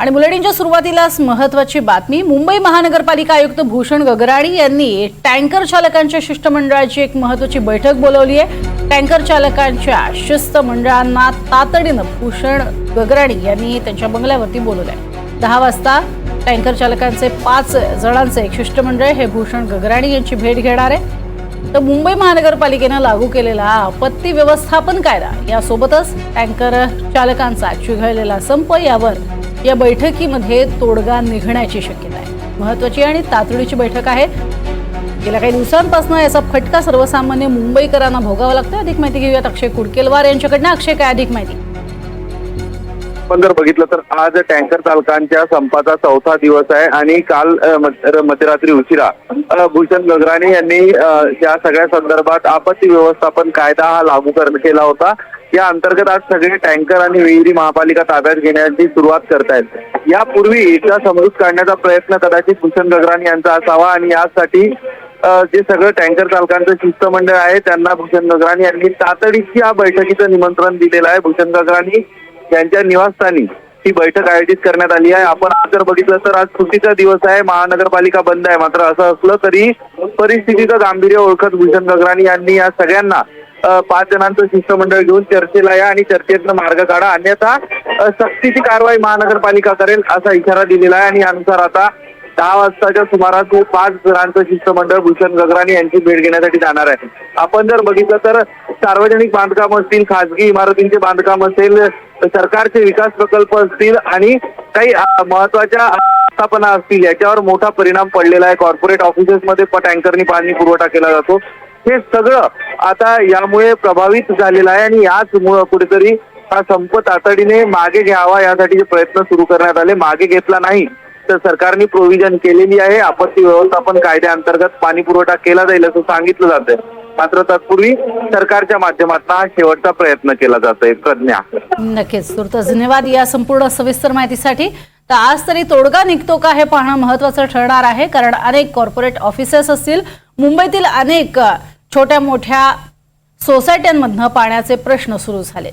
आणि बुलेटिनच्या सुरुवातीलाच महत्वाची बातमी. मुंबई महानगरपालिका आयुक्त भूषण गगराणी यांनी टँकर चालकांच्या शिष्टमंडळाची एक महत्वाची बैठक बोलवली आहे. टँकर चालकांच्या शिष्टमंडळांना तातडीनं भूषण गगराणी यांनी त्यांच्या बंगल्यावरती बोलवलं आहे दहा वाजता टँकर चालकांचे पाच जणांचे एक शिष्टमंडळ हे भूषण गगराणी यांची भेट घेणार आहे. तर मुंबई महानगरपालिकेनं लागू केलेला आपत्ती व्यवस्थापन कायदा यासोबतच टँकर चालकांचा चिघळलेला संप यावर या बैठकीमध्ये तोडगा निघण्याची शक्यता आहे. महत्वाची आणि तातडीची बैठक आहे. गेल्या काही दिवसांपासून याचा फटका सर्वसामान्य मुंबईकरांना भोगावा लागतो अधिक माहिती घेऊयात अक्षय कुडकेलवार यांच्याकडनं. अक्षय काय अधिक माहिती? पण जर बघितलं तर आज टँकर चालकांच्या संपाचा चौथा दिवस आहे आणि काल मध्यरात्री उशिरा भूषण गगराणी यांनी या सगळ्या संदर्भात आपत्ती व्यवस्थापन कायदा हा लागू केला होता. या अंतर्गत आज सगळे टँकर आणि विहिरी महापालिका ताब्यात घेण्याची सुरुवात करतायत. यापूर्वी इथला समजूत काढण्याचा प्रयत्न कदाचित भूषण गगराणी यांचा असावा आणि यासाठी जे सगळं टँकर चालकांचं शिष्टमंडळ आहे त्यांना भूषण गगराणी यांनी तातडीची या बैठकीचं निमंत्रण दिलेलं आहे. भूषण गगराणी यांच्या निवासस्थानी ही बैठक आयोजित करण्यात आली आहे. आपण आज जर बघितलं तर आज सुट्टीचा दिवस आहे. महानगरपालिका बंद आहे मात्र असं असलं तरी परिस्थितीचं गांभीर्य ओळखत भूषण गगराणी यांनी या सगळ्यांना पाच जणांचं शिष्टमंडळ घेऊन चर्चेला या आणि चर्चेतनं मार्ग काढा. अन्यथा सक्तीची कारवाई महानगरपालिका करेल असा इशारा दिलेला आहे. आणि यानुसार आता दहा वाजताच्या सुमारास हे पाच जणांचं शिष्टमंडळ भूषण गगराणी यांची भेट घेण्यासाठी जाणार आहे. आपण जर बघितलं तर सार्वजनिक बांधकाम असतील खासगी इमारतींचे बांधकाम असेल सरकारचे विकास प्रकल्प असतील आणि काही महत्त्वाच्या आस्थापना असतील याच्यावर मोठा परिणाम पडलेला आहे. कॉर्पोरेट ऑफिसेसमध्ये पट टँकरनी पाणी पुरवठा केला जातो. हे सगळं आता यामुळे प्रभावित झालेलं आहे आणि याच मुळे कुठेतरी हा संप तातडीने मागे घ्यावा यासाठीचे प्रयत्न सुरू करण्यात आले. मागे घेतला नाही तर सरकारने प्रोव्हिजन केलेली आहे. आपत्ती व्यवस्थापन कायद्याअंतर्गत पाणी पुरवठा केला जाईल असं सांगितलं जातंय. मात्र तत्पूर्वी सरकारच्या माध्यमातून हा शेवटचा प्रयत्न केला जातोय. प्रज्ञा. नक्कीच. धन्यवाद या संपूर्ण सविस्तर माहितीसाठी. तर आज तरी तोडगा निघतो का हे पाहणं महत्वाचं ठरणार आहे कारण अनेक कॉर्पोरेट ऑफिसेस असतील. मुंबईतील अनेक छोट्या मोठ्या सोसायट्यांमधनं पाण्याचे प्रश्न सुरू झाले.